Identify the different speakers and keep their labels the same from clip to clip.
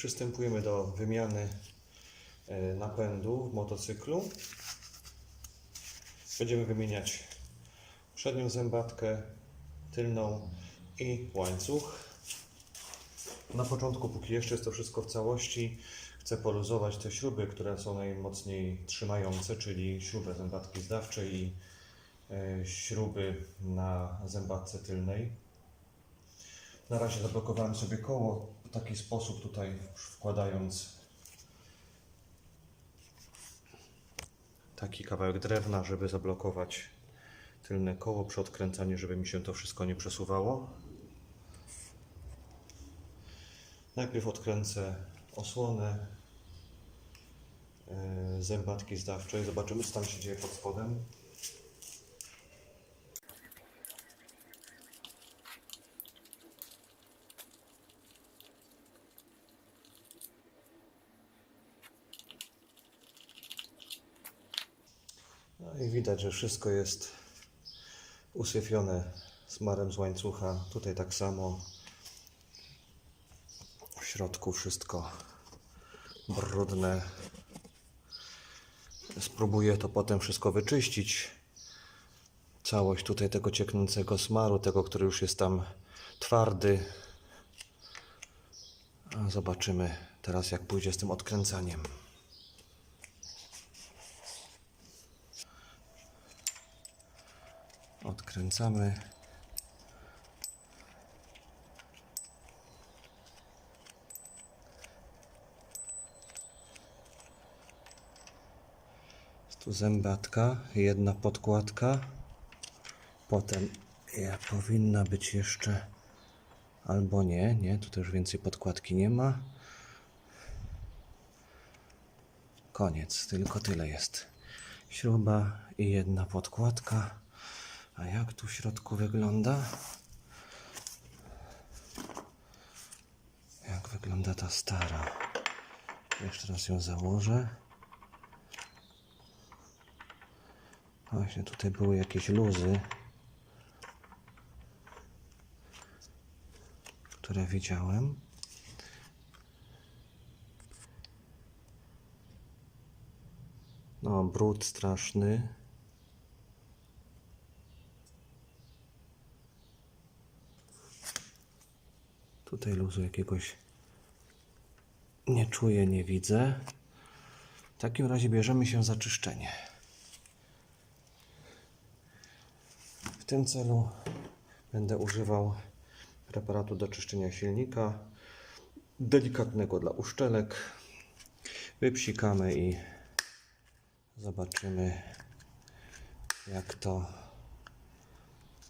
Speaker 1: Przystępujemy do wymiany e, napędu w motocyklu. Będziemy wymieniać przednią zębatkę, tylną i łańcuch. Na początku, póki jeszcze jest to wszystko w całości, chcę poluzować te śruby, które są najmocniej trzymające, czyli śrubę zębatki zdawczej i e, śruby na zębatce tylnej. Na razie zablokowałem sobie koło taki sposób tutaj wkładając taki kawałek drewna, żeby zablokować tylne koło przy odkręcaniu, żeby mi się to wszystko nie przesuwało. Najpierw odkręcę osłonę yy, zębatki zdawczej. Zobaczymy, co tam się dzieje pod spodem. No i widać, że wszystko jest usyfione smarem z łańcucha. Tutaj tak samo. W środku wszystko brudne. Spróbuję to potem wszystko wyczyścić. Całość tutaj tego cieknącego smaru, tego, który już jest tam twardy. Zobaczymy teraz, jak pójdzie z tym odkręcaniem. Tu zębatka, jedna podkładka. Potem ja, powinna być jeszcze albo nie, nie, tutaj już więcej podkładki nie ma. Koniec, tylko tyle jest. Śruba i jedna podkładka. A jak tu w środku wygląda? Jak wygląda ta stara? Jeszcze raz ją założę. Właśnie tutaj były jakieś luzy, które widziałem. No, brud straszny. Tutaj luzu jakiegoś nie czuję, nie widzę. W takim razie bierzemy się za czyszczenie. W tym celu będę używał preparatu do czyszczenia silnika, delikatnego dla uszczelek. Wypsikamy i zobaczymy, jak to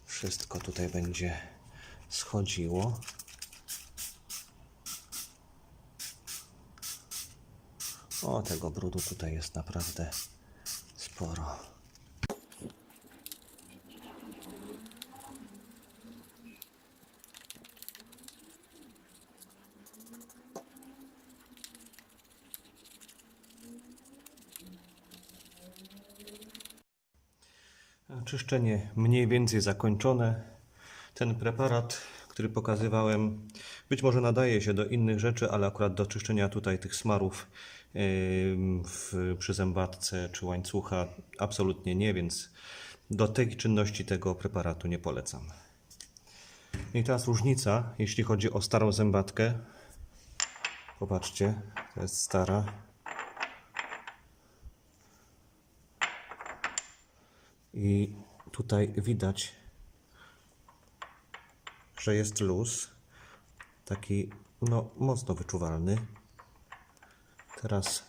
Speaker 1: wszystko tutaj będzie schodziło. O, tego brudu tutaj jest naprawdę sporo. Czyszczenie mniej więcej zakończone. Ten preparat, który pokazywałem, być może nadaje się do innych rzeczy, ale akurat do czyszczenia tutaj tych smarów w, przy zębatce czy łańcucha absolutnie nie, więc do tej czynności tego preparatu nie polecam. I teraz różnica, jeśli chodzi o starą zębatkę. Popatrzcie, to jest stara. I tutaj widać, że jest luz, taki no, mocno wyczuwalny. Teraz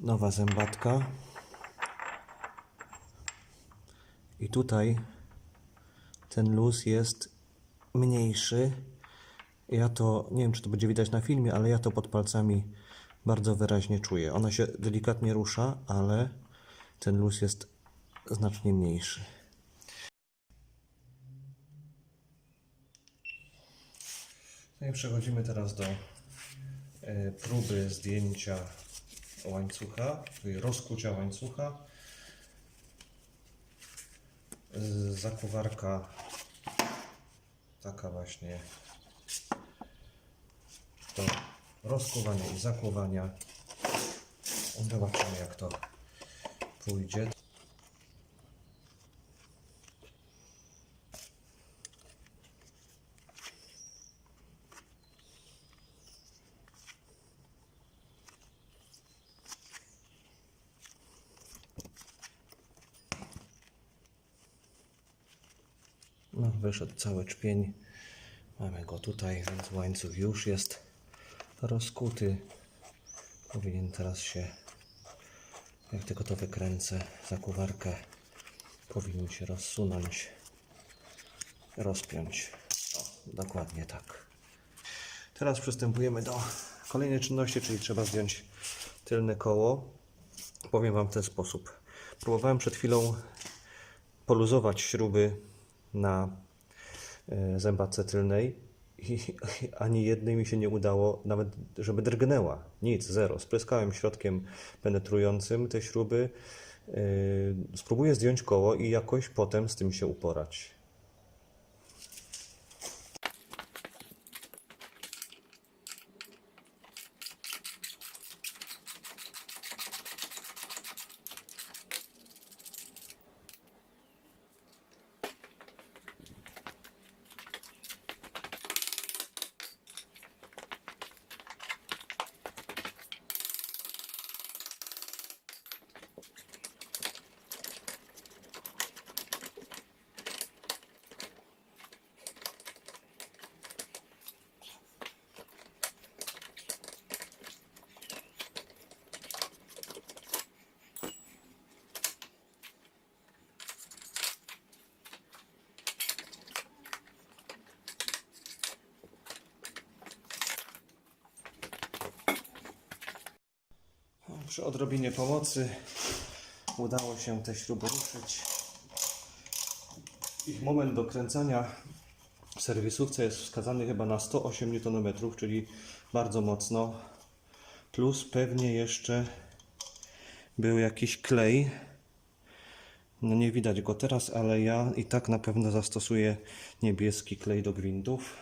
Speaker 1: nowa zębatka. I tutaj ten luz jest mniejszy. Ja to, nie wiem czy to będzie widać na filmie, ale ja to pod palcami bardzo wyraźnie czuję. Ona się delikatnie rusza, ale ten luz jest znacznie mniejszy. No i przechodzimy teraz do próby zdjęcia łańcucha, rozkucia łańcucha. Z- Zakuwarka taka właśnie do rozkuwania i zakuwania. Zobaczymy jak to pójdzie. Wyszedł cały czpień. Mamy go tutaj, więc łańcuch już jest rozkuty. Powinien teraz się, jak tylko to wykręcę, zakuwarkę, powinien się rozsunąć, rozpiąć. O, dokładnie tak. Teraz przystępujemy do kolejnej czynności, czyli trzeba zdjąć tylne koło. Powiem Wam w ten sposób. Próbowałem przed chwilą poluzować śruby na e, zębatce tylnej i ani jednej mi się nie udało, nawet żeby drgnęła. Nic, zero. Spryskałem środkiem penetrującym te śruby. Yy, Spróbuję zdjąć koło i jakoś potem z tym się uporać. Przy odrobinie pomocy udało się te śruby ruszyć. Ich moment dokręcania w serwisówce jest wskazany chyba na 108 Nm, czyli bardzo mocno. Plus pewnie jeszcze był jakiś klej. No nie widać go teraz, ale ja i tak na pewno zastosuję niebieski klej do gwintów.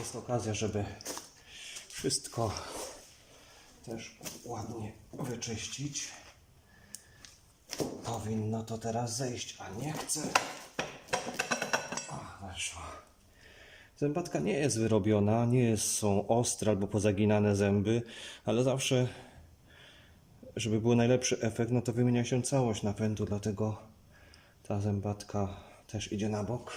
Speaker 1: Jest okazja, żeby wszystko też ładnie wyczyścić. Powinno to teraz zejść, a nie chce. O, weszło. Zębatka nie jest wyrobiona, nie są ostre albo pozaginane zęby, ale zawsze, żeby był najlepszy efekt, no to wymienia się całość napędu, dlatego ta zębatka też idzie na bok.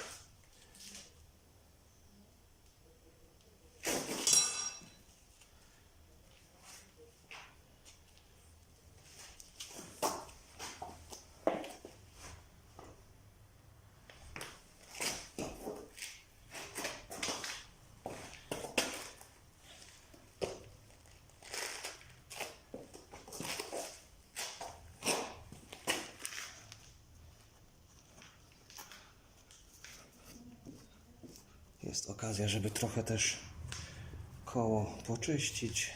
Speaker 1: Jest okazja, żeby trochę też koło poczyścić.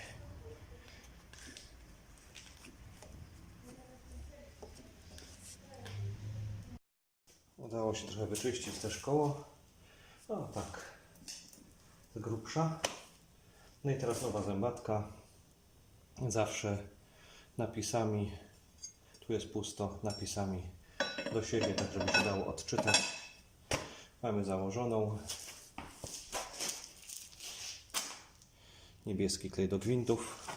Speaker 1: Udało się trochę wyczyścić też koło. O tak, z grubsza. No i teraz nowa zębatka. Zawsze napisami, tu jest pusto, napisami do siebie, tak żeby się dało odczytać. Mamy założoną. Niebieski klej do gwintów.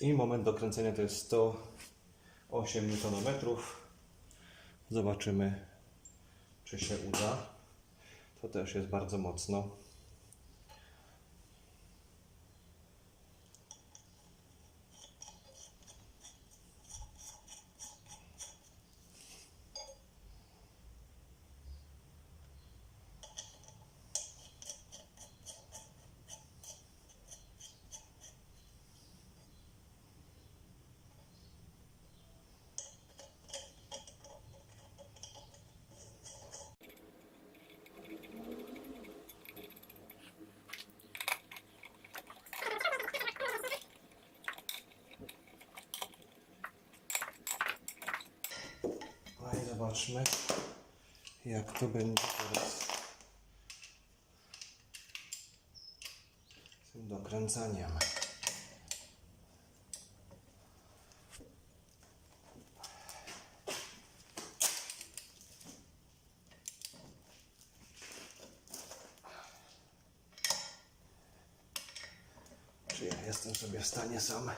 Speaker 1: I moment dokręcenia to jest 8 Nm. Zobaczymy, czy się uda. To też jest bardzo mocno. No i zobaczmy, jak to będzie teraz z tym dokręcaniem. Czy ja jestem sobie w stanie sam?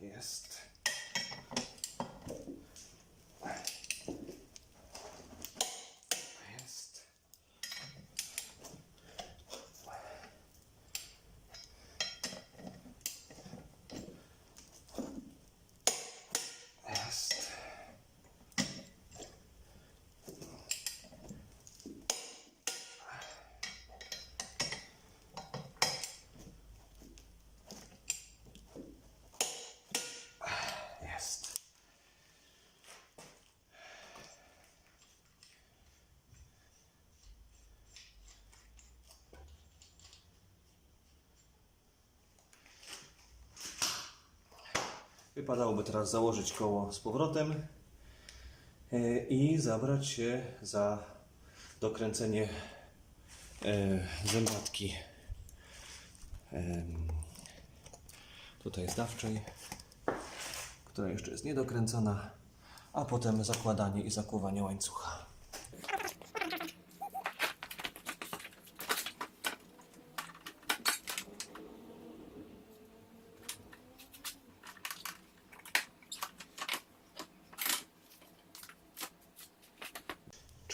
Speaker 1: Jest. Jest. Jest. Wypadałoby teraz założyć koło z powrotem e, i zabrać się za dokręcenie e, zębatki em, tutaj zdawczej, która jeszcze jest niedokręcona, a potem zakładanie i zakuwanie łańcucha.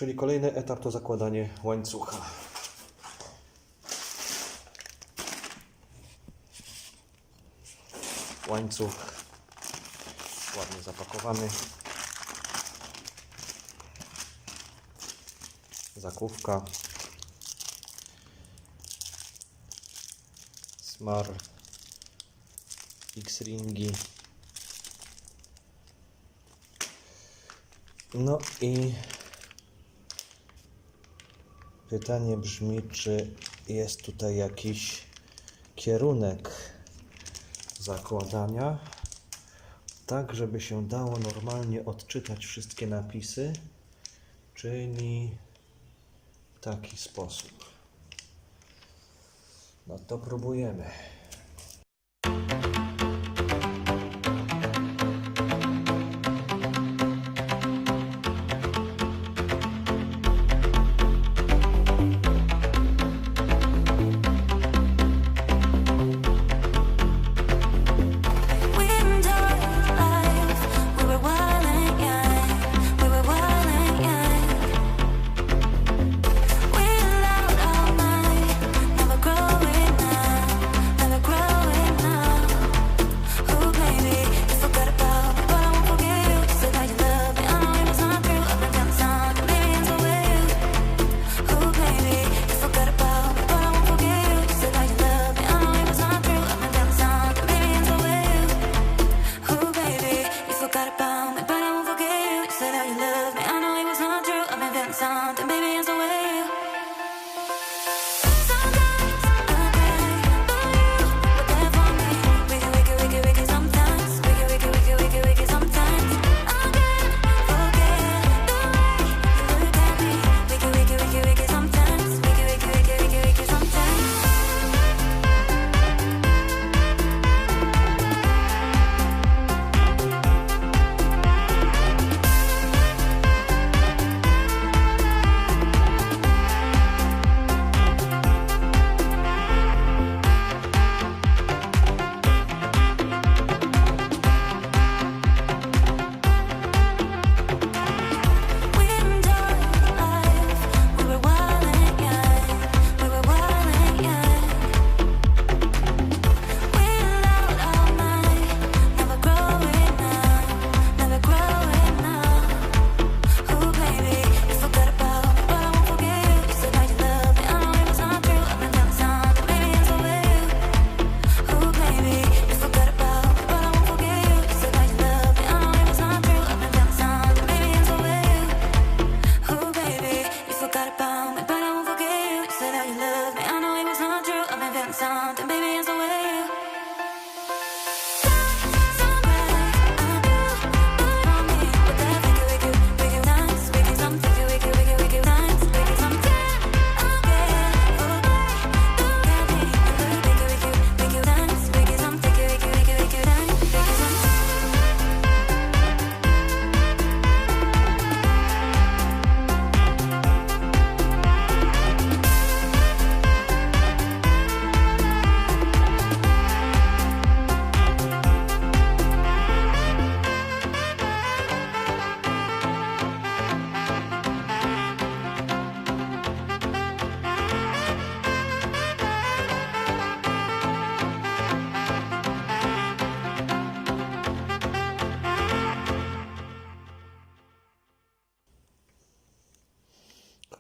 Speaker 1: Czyli kolejny etap to zakładanie łańcucha. Łańcuch ładnie zapakowany. Zakówka. Smar. X-ringi. No i Pytanie brzmi, czy jest tutaj jakiś kierunek zakładania, tak żeby się dało normalnie odczytać wszystkie napisy, czyli w taki sposób. No to próbujemy.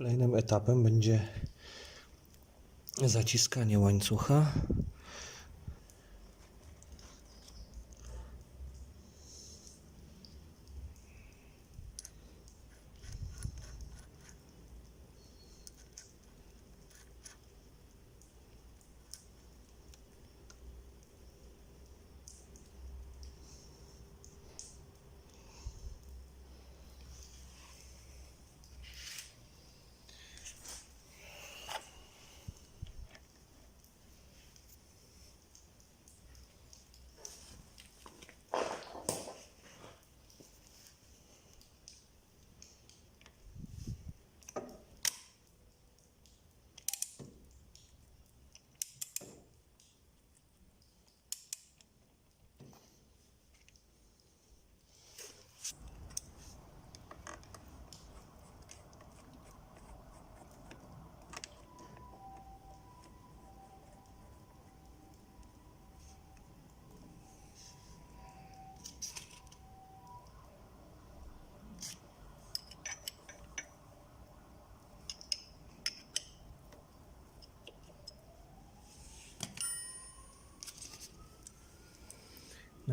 Speaker 1: Kolejnym etapem będzie zaciskanie łańcucha.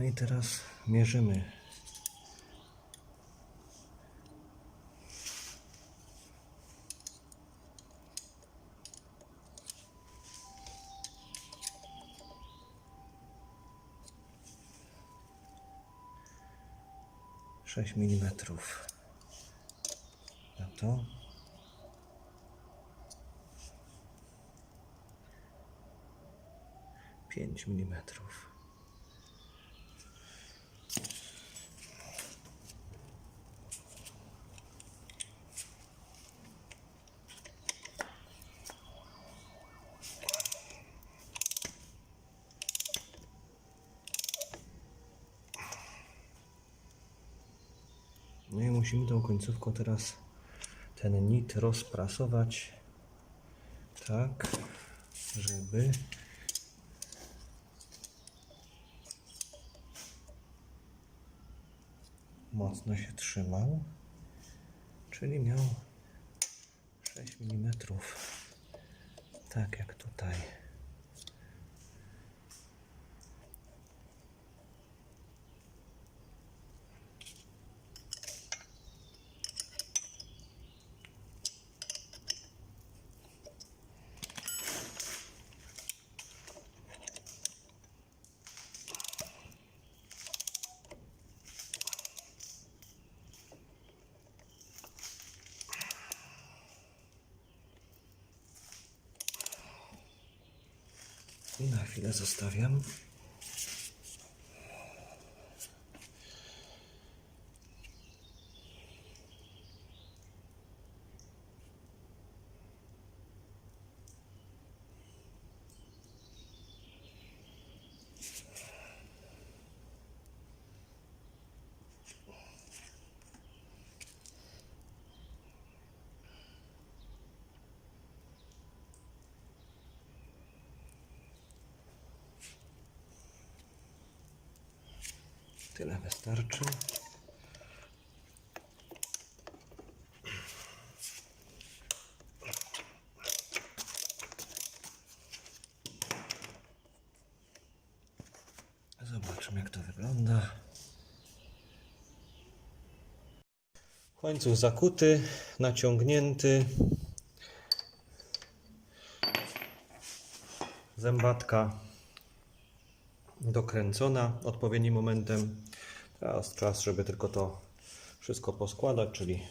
Speaker 1: I teraz mierzymy. Sześć milimetrów. Na to. Pięć milimetrów. Musimy tą końcówką teraz ten nit rozprasować tak, żeby mocno się trzymał, czyli miał 6 mm, tak jak tutaj. I na chwilę zostawiam. Tyle wystarczy. Zobaczymy jak to wygląda. Łańcuch zakuty, naciągnięty. Zębatka dokręcona odpowiednim momentem. Teraz czas, żeby tylko to wszystko poskładać, czyli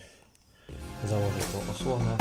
Speaker 1: założyć tą osłonę.